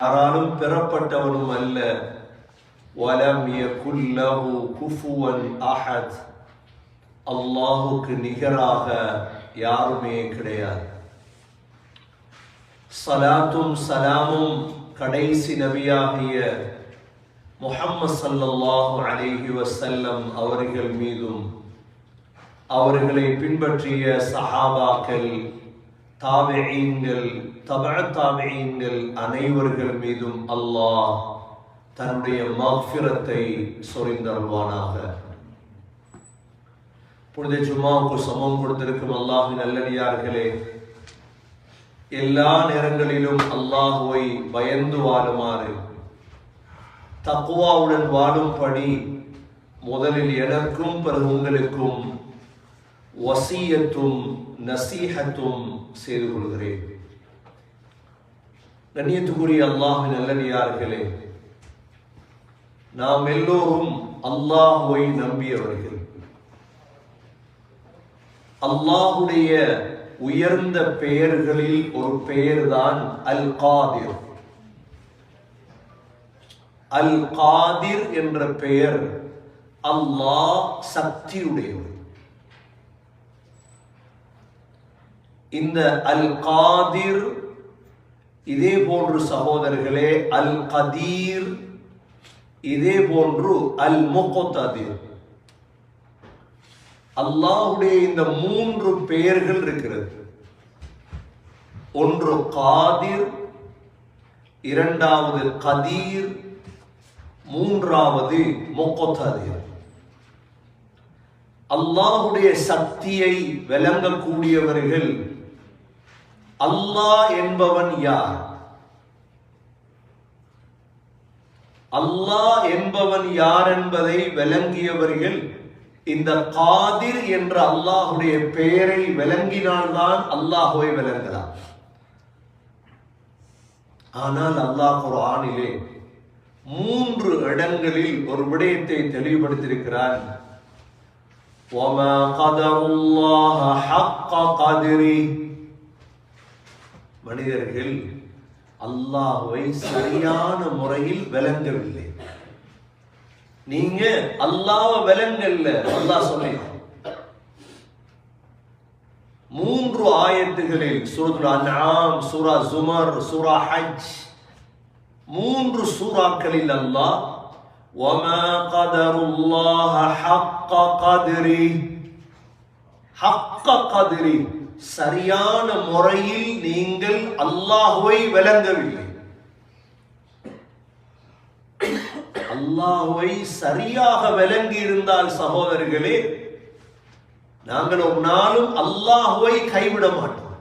யாராலும் பெறப்பட்டவனும் அல்ல. வலம் யகுல்லஹு குஃபுவன் அஹத். அல்லாஹுக்கு நிகராக யாருமே கிடையாது. சலாத்தும் சலாமும் கடைசி நபியாகிய முஹம்மது ஸல்லல்லாஹு அலைஹி வசல்லம் அவர்கள் மீதும் அவர்களை பின்பற்றிய சஹாபாக்கள் தாபிஈன்கள் தபழ தாபிஈன்கள் அனைவர்கள் மீதும் அல்லாஹ் தன்னுடைய மஃபிரத்தை சொரிந்தருள்வானாக. புனித ஜும்மாவுக்கு சமம் கொடுத்திருக்கும் அல்லாஹ் நல்லடியார்களே எல்லா நேரங்களிலும் அல்லாஹுவை பயந்து வாழுமாறு தக்குவாவுடன் வாழும் பணி முதலில் எனக்கும் பிறகு உங்களுக்கும் வசியத்தும் நசீஹத்தும் செய்து கொள்கிறேன் கண்ணியத்துக்குரிய அல்லாஹ் நல்லடியார்களே நாம் எல்லோரும் அல்லாஹுவை நம்பியவர்கள். அல்லாஹுடைய உயர்ந்த பெயர்களில் ஒரு பெயர்தான் அல் காதிர் அல் காதிர் என்ற பெயர் அல்லாஹ் சக்தியுடையவர். இந்த அல் காதிர் இதே போன்று சகோதரர்களே அல் கதீர் இதே போன்று அல் முகத்ததிர் அல்லாஹுடைய இந்த மூன்று பெயர்கள் இருக்கிறது. ஒன்று காதிர் இரண்டாவது கதீர் மூன்றாவது முகத்ததிர் அல்லாஹுடைய சக்தியை விளங்கக்கூடியவர்கள் அல்லாஹ் என்பவன் யார் அல்லாஹ் என்பவன் யார் என்பதை விளங்கியவர்கள் இந்த காதிர் என்ற அல்லாஹுடைய பெயரை விளங்கினால்தான் அல்லாஹுவை விளங்கலாம் ஆனால் அல்லாஹ் குர்ஆனிலே மூன்று இடங்களில் ஒரு விடயத்தை தெளிவுபடுத்தியிருக்கிறான் وَمَا قَدَرُ اللَّهَ حَقَّ قَدْرِهِ மனிதர்கள் அல்லாஹ்வை சரியான முறையில் விளங்கவில்லை நீங்க அல்லாஹ்வ விளங்கல்ல அல்லாஹ் சொல்லி மூன்று ஆயத்துகளில் சூரத்துல் அன்ஆம் சூரா ஜுமர் சூரா ஹஜ் மூன்று சூறாக்களில் அல்லாஹ் وَمَا قَدَرُ اللَّهَ حَقَّ قَدْرِهِ حَقَّ قَدْرِهِ சரியான முறையில் நீங்கள் அல்லாஹுவை விளங்கவில்லை. அல்லாஹுவை சரியாக விளங்கி இருந்தால் சகோதரர்களே நாங்கள் ஒரு நாளும் அல்லாஹுவை கைவிட மாட்டோம்.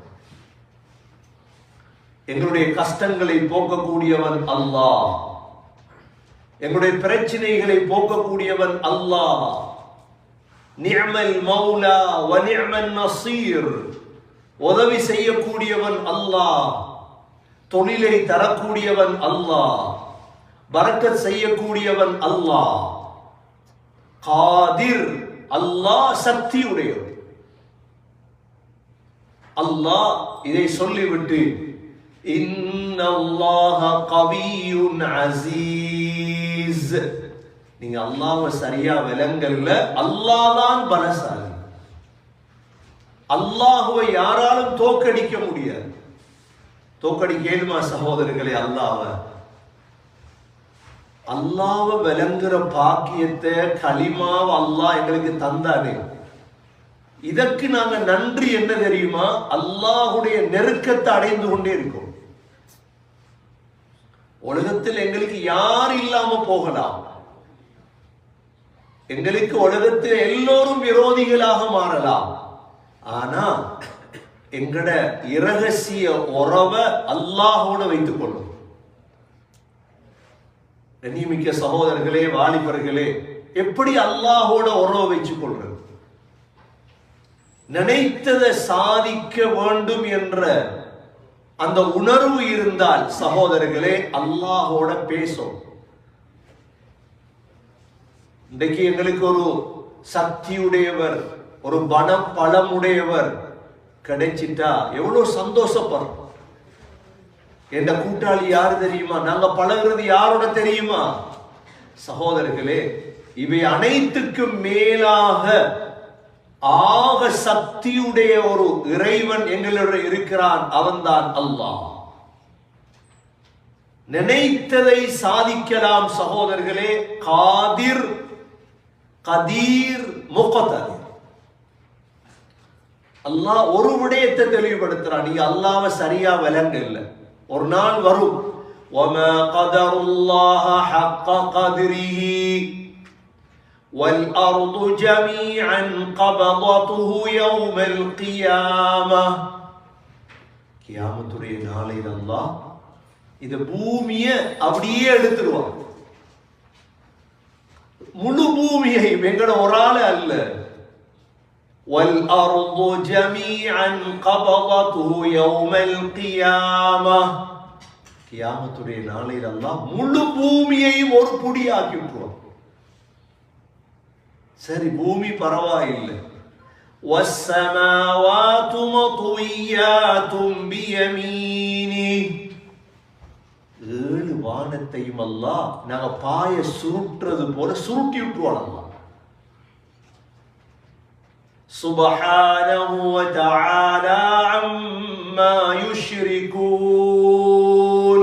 எங்களுடைய கஷ்டங்களை போக்கக்கூடியவன் அல்லாஹ். எங்களுடைய பிரச்சனைகளை போக்கக்கூடியவன் அல்லாஹ். நிஅமல் மௌலா வ நிஅமன் நசீர். உதவி செய்யக்கூடியவன் அல்லாஹ். தொழிலை தரக்கூடியவன் அல்லாஹ். பரக்கத் செய்யக்கூடியவன் அல்லாஹ். காதிர் அல்லாஹ் சக்தி உடையவன் அல்லாஹ் இதை சொல்லிவிட்டு அசீஸ். நீங்க அல்லாஹ்வை சரியா விலங்கல்ல அல்லாஹ் தான் பலசாலி. அல்லாஹுவை யாராலும் தோக்கடிக்க முடியாது. தோக்கடிக்க ஏழுமா சகோதரர்களே அல்லாவ? அல்லாவ விளங்குற பாக்கியத்தை களிமாவ அல்லாஹ் எங்களுக்கு தந்தானே. இதற்கு நாங்க நன்றி என்ன தெரியுமா? அல்லாஹுடைய நெருக்கத்தை அடைந்து கொண்டே இருக்கோம். உலகத்தில் எங்களுக்கு யார் இல்லாம போகலாம்? எங்களுக்கு உலகத்தில் எல்லோரும் விரோதிகளாக மாறலாம். ஆனா எங்கட இரகசிய உறவை அல்லாஹோட வைத்துக் கொள்ளும் கண்ணியமிக்க சகோதரர்களே வாலிபர்களே எப்படி அல்லாஹோட உறவை வச்சுக் கொள்றது நினைத்ததை சாதிக்க வேண்டும் என்ற அந்த உணர்வு இருந்தால் சகோதரர்களே அல்லாஹோட பேசும். இன்றைக்கு எங்களுக்கு ஒரு சக்தியுடையவர் ஒரு பணம் பலமுடையவர் கிடைச்சிட்டா எவ்வளவு சந்தோஷப்படுறோம் என்ற கூட்டாளி யாரு தெரியுமா? நாங்க பழகிறது யாரோட தெரியுமா? சகோதரர்களே இவை அனைத்துக்கும் மேலாக ஆக சக்தியுடைய ஒரு இறைவன் எங்களுடைய இருக்கிறான். அவன்தான் அல்லாஹ். நினைத்ததை சாதிக்கலாம் சகோதரர்களே. காதிர் கதீர் முகதர் அல்லாஹ் ஒரு விடயத்தை தெளிவுபடுத்துறான் நீங்க அல்லாஹ்வை சரியா விளங்க இல்லை ஒரு நாள் வரும் وما قدر الله حق قدره والأرض جميعا قبضته يوم القيامة கியாமத்துடைய நாளையில் அல்லாஹ் இந்த பூமியை அப்படியே எடுத்துருவான் முழு பூமியை எங்கட ஒரு ஆள் அல்ல والأرض جميعا قبضته يوم القيامة கியாமத்துடைய நாளையில் அல்லாஹ் முழு பூமியையும் ஒரு புடியாக்கி விட்டுருவான் சரி பூமி பரவாயில்லை والسماوات مطويات بيمينه ஏழு வானத்தையும் அல்லாஹ் நாங்க பாய சுருட்டுறது போல சுருட்டி விட்டுருவான் அல்லாஹ் سبحانه وتعالى عما يشركون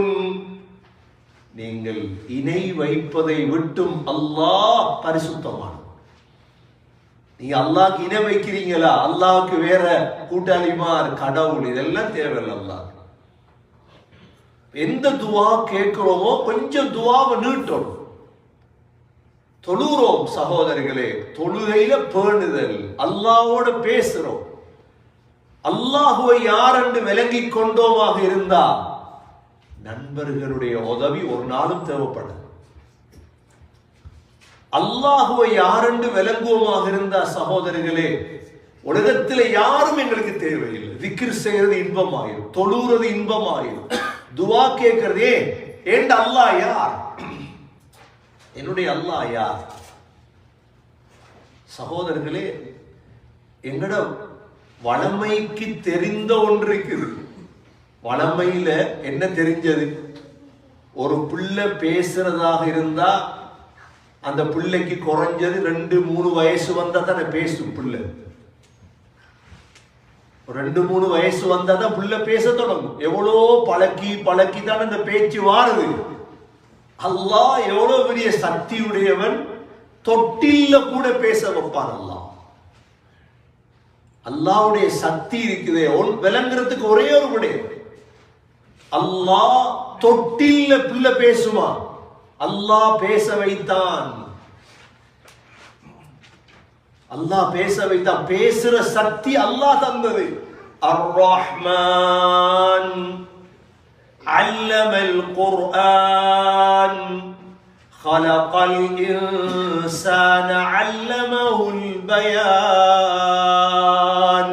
நீங்கள் இணை வைப்பதை விட்டும் அல்லாஹ் பரிசுத்தமான நீங்க அல்லாஹ்க்கு இணை வைக்கிறீங்களா அல்லாஹ்க்கு வேற கூட்டாளிமார் கடவுள் இதெல்லாம் தேவையில்லை அல்லாஹ் எந்த துவா கேட்கிறோமோ கொஞ்சம் துவாவை நீட்டணும் தொழுகிறோம் சகோதரர்களே தொழுகையில பேணுதல். அல்லாவோட பேசுறோம். அல்லாஹுவை யாரென்று விளங்கி கொண்டோமாக இருந்தா நண்பர்களுடைய உதவி ஒரு நாளும் தேவைப்படும் அல்லாஹுவை யாரென்று விளங்குவோமாக இருந்தா சகோதரர்களே உலகத்துல யாரும் எங்களுக்கு தேவையில்லை. விக்கிர் செய்யறது இன்பமாயிரும். தொழுகிறது இன்பமாயிரும். துவா கேட்கறதே ஏண்ட அல்லாஹ் யார்? என்னுடைய அல்லாஹ் யார்? சகோதரர்களே எங்கட வளமைக்கு தெரிந்த ஒன்று இருக்குது. வளமையில என்ன தெரிஞ்சது? ஒரு பிள்ளை பேசுறதாக இருந்தா அந்த பிள்ளைக்கு குறைஞ்சது ரெண்டு மூணு வயசு வந்தா தானே பேசும் பிள்ளை. ரெண்டு மூணு வயசு வந்தா தான் பிள்ளை பேச தொடங்கும். எவ்வளோ பழக்கி பழக்கி தான் அந்த பேச்சு வாருது. அல்லாஹ் எவ்வளவு பெரிய சக்தியுடையவன்? தொட்டில்ல கூட பேச வைப்பான் அல்லாஹ். அல்லாவுடைய சக்தி இருக்குதே ஒன் விளங்குறதுக்கு ஒரே ஒரு விடயம் அல்லாஹ் தொட்டில்ல பிள்ளை பேசுவான். அல்லாஹ் பேச வைத்தான். அல்லாஹ் பேச வைத்தான். பேசுற சக்தி அல்லாஹ் தந்தது. அர் ரஹ்மான் علم القرآن خلق الإنسان علمه البيان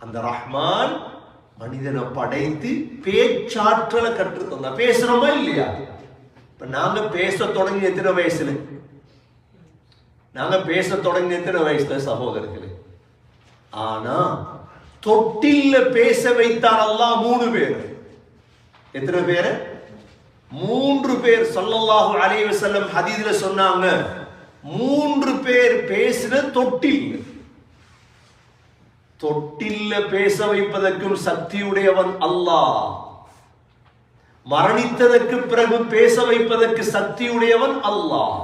அந்த ரஹ்மான் மனிதனை படைத்து பேச்சாற்றலை கற்று தந்தா பேசுறோமா இல்லையா இப்ப நாங்க பேச தொடங்கி எத்தனை வயசுல நாங்க பேச தொடங்கி எத்தனை வயசுல சகோதரர்களே ஆனா தொட்டில்ல பேச வைத்தான் அல்லாஹ் மூணு பேர் எத்தனை பேர்? மூன்று பேர் சொல்லல்லாஹு அலைய செல்லம் ஹதீதுல சொன்னாங்க. மூன்று பேர் பேசின தொட்டில். தொட்டில்ல பேச வைப்பதற்கும் சக்தியுடையவன் அல்லாஹ். மரணித்ததற்கு பிறகு பேச வைப்பதற்கு சக்தியுடையவன் அல்லாஹ்.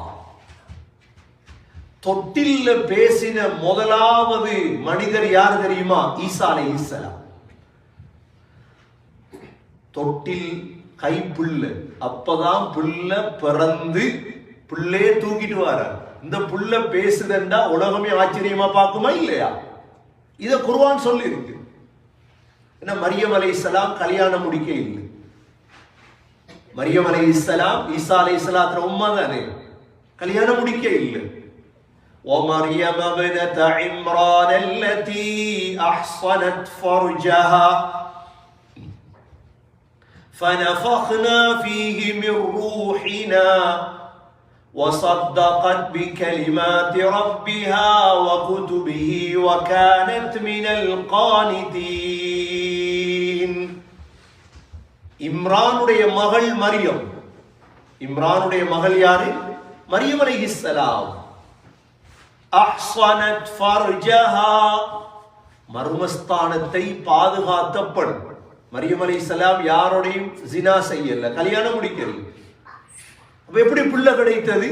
தொட்டில்ல பேசின முதலாவது மனிதர் யார் தெரியுமா? ஈசா ஈசலாம் தொட்டில் கை புல்ல அப்பதான் புல்ல பிறந்து புள்ளையே தூக்கிட்டு வர இந்த புல்ல பேசுதண்டா உலகமே ஆச்சரியமா பார்க்குமா இல்லையா இத குர்ஆன் சொல்லி இருக்கு என்ன மரியம் அலைஹிஸ்ஸலாம் கல்யாணம் முடிக்க இல்லை மரியம் அலைஹிஸ்ஸலாம் ஈசா அலைஹிஸ்ஸலாத்துல உம்மா தானே கல்யாணம் முடிக்க இல்லை ومريم ابنة عمران التي أحصنت فرجها فنفخنا فيه من روحنا وصدقت بكلمات ربها وكتبه وكانت من القانتين இம்ரானுடைய மகள் மரியம் இம்ரானுடைய மகள் யாரு மரியம் அலைஹிஸ்ஸலாம் அஹ்ஸனத் ஃபர்ஜஹா மர்மஸ்தானத்தை பாதுகாத்த பெண் மரியம் அலி இஸ்லாம் யாரோடையும் ஜினா செய்யல கல்யாணம் முடிக்கல. அப்ப எப்படி பிள்ளை கிடைத்தது?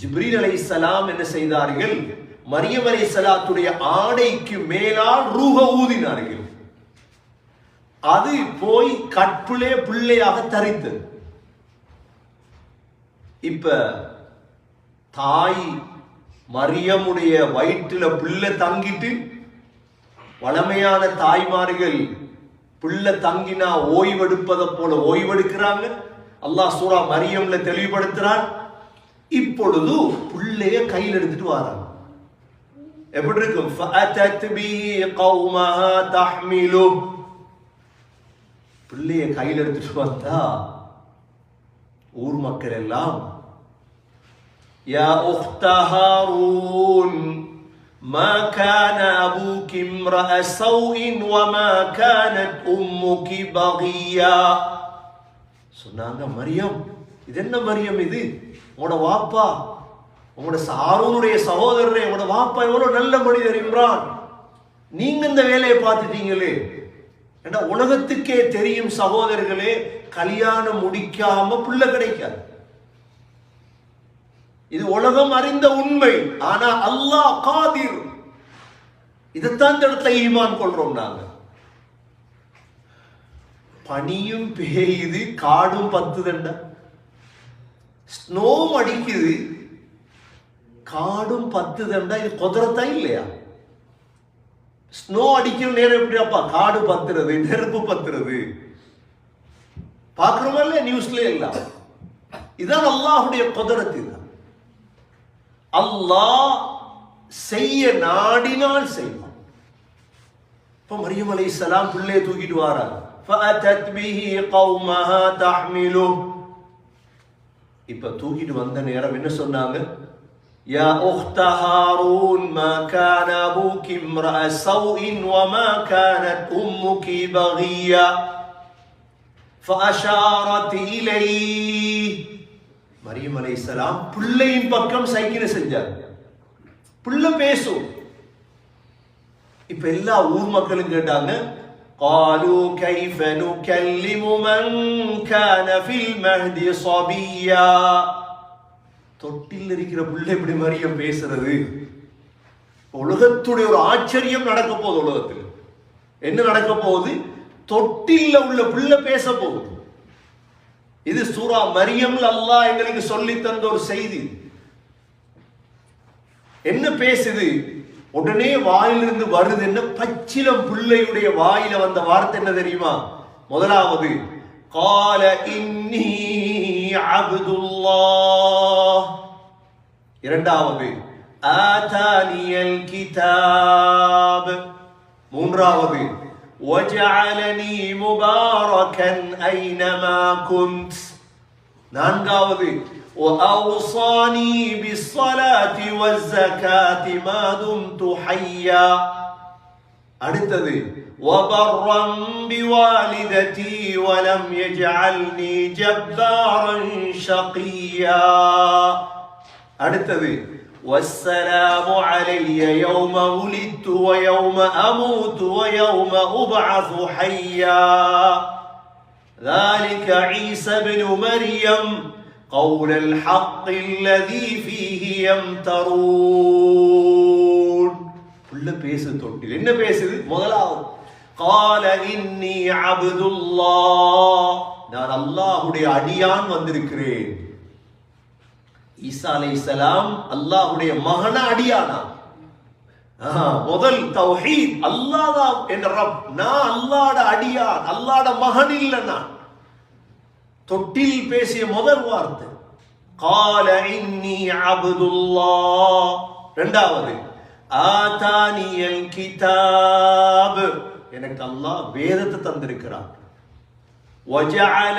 ஜிப்ரீல் அலை சலாம் என்ன செய்தார்கள்? மரியம் அலை சலாத்துடைய ஆடைக்கு மேலால் ரூக ஊதினார்கள். அது போய் கட்புளே பிள்ளையாக தரித்தது. இப்ப தாய் மரியமுடைய வயிற்றில் பிள்ளை தங்கிட்டு வளமையான தாய்மார்கள் பிள்ளை தங்கினா ஓய்வெடுப்பதை போல ஓய்வெடுக்கிறாங்க. அல்லாஹ் சூரா மரியம்ல தெளிவுபடுத்துறான். இப்பொழுது பிள்ளைய கையில் எடுத்துட்டு வராங்க. எப்படி இருக்கும் பிள்ளைய கையில் எடுத்துட்டு வந்தா ஊர் மக்கள் எல்லாம் يا أخت هارون ما كان أبوك امرأ سوء وما كانت أمك بغيا சொன்னாங்க மரியம் இது என்ன மரியம் இது உங்களோட வாப்பா உங்களோட சாரூனுடைய சகோதரரே உங்களோட வாப்பா எவ்வளவு நல்ல மனிதர் இம்ரான் நீங்க இந்த வேலையை பார்த்துட்டீங்களே ஏன்னா உலகத்துக்கே தெரியும் சகோதரர்களே கல்யாணம் முடிக்காம பிள்ளை கிடைக்காது இது உலகம் அறிந்த உண்மை. ஆனா அல்லாஹ் காதிர். இதைத்தான் இந்த இடத்துல ஈமான் கொள்றோம் நாங்க. பனியும் பெய்யுது காடும் பத்துதண்ட. ஸ்னோவும் அடிக்குது காடும் பத்துதண்டா. இது குதிரத்தா இல்லையா? ஸ்னோ அடிக்கிற நேரம் எப்படியாப்பா? காடு பத்துறது நெருப்பு பத்துறது. பாக்குறோமா இல்லையா? நியூஸ்ல எல்லாம். இதான் அல்லாஹுடைய குதிரத்து அல்லாஹ் செய்ய நாடினால் செய்வான் இப்ப மரியம் அலைஹிஸ்ஸலாம் பிள்ளையை தூக்கிட்டு வாராங்க فأتت به قومها تحمله இப்ப தூக்கிட்டு வந்த நேரம் என்ன சொன்னாங்க يا أخت هارون ما كان أبوك امرأ سوء وما كانت أمك بغيا فأشارت إليه மரியம் அலைஹிஸ்ஸலாம் பிள்ளையின் பக்கம் சைக்கிள் செஞ்சார் பிள்ளை பேசும் இப்ப எல்லா ஊர் மக்களும் கேட்டாங்க قالوا كيف نكلم من كان في المهد صبيا தொட்டில் இருக்கிற பிள்ளை எப்படி மரியம் பேசுறது உலகத்துடைய ஒரு ஆச்சரியம் நடக்க போகுது உலகத்தில் என்ன நடக்க போகுது தொட்டில்ல உள்ள பிள்ளை பேச போகுது இது சூரா மரியம் அல்லாஹ் எங்களுக்கு சொல்லி தந்த ஒரு செய்தி. என்ன பேசுது? உடனே வாயிலிருந்து வருது என்ன? பச்சிலம் பிள்ளையுடைய வாயில வந்த வார்த்தை என்ன தெரியுமா? முதலாவது கால இன்னி அபுதுல்லா இரண்டாவது ஆதானியல் கிதாப். மூன்றாவது وجعلني مباركا أينما كنت நான்காவது وأوصاني بالصلاة والزكاة ما دمت حيا அடுத்தது وبرا بوالدتي ولم يجعلني جبارا شقيا அடுத்தது والسلام علي يوم ولدت ويوم أموت ويوم أبعث حيا ذلك عيسى بن مريم قول الحق الذي فيه يمترون புள்ள பேசு தொட்டில் என்ன பேசுது முதலாவது கால இன்னி அப்துல்லா நான் அல்லாஹ்வுடைய அடியான் வந்திருக்கிறேன் ஈசா அலை இஸ்லாம் அல்லாஹுடைய மகன அடியானா? முதல் தௌஹீத் அல்லாதான் என்ற ரப். நான் அல்லாட அடியான் அல்லாட மகன் இல்ல நான். தொட்டில் பேசிய முதல் வார்த்தை. கால இன்னி அப்துல்லாஹ். இரண்டாவது ஆதானியல் கிதாப். எனக்கு அல்லாஹ் வேதத்தை தந்திருக்கிறான். வஜஅல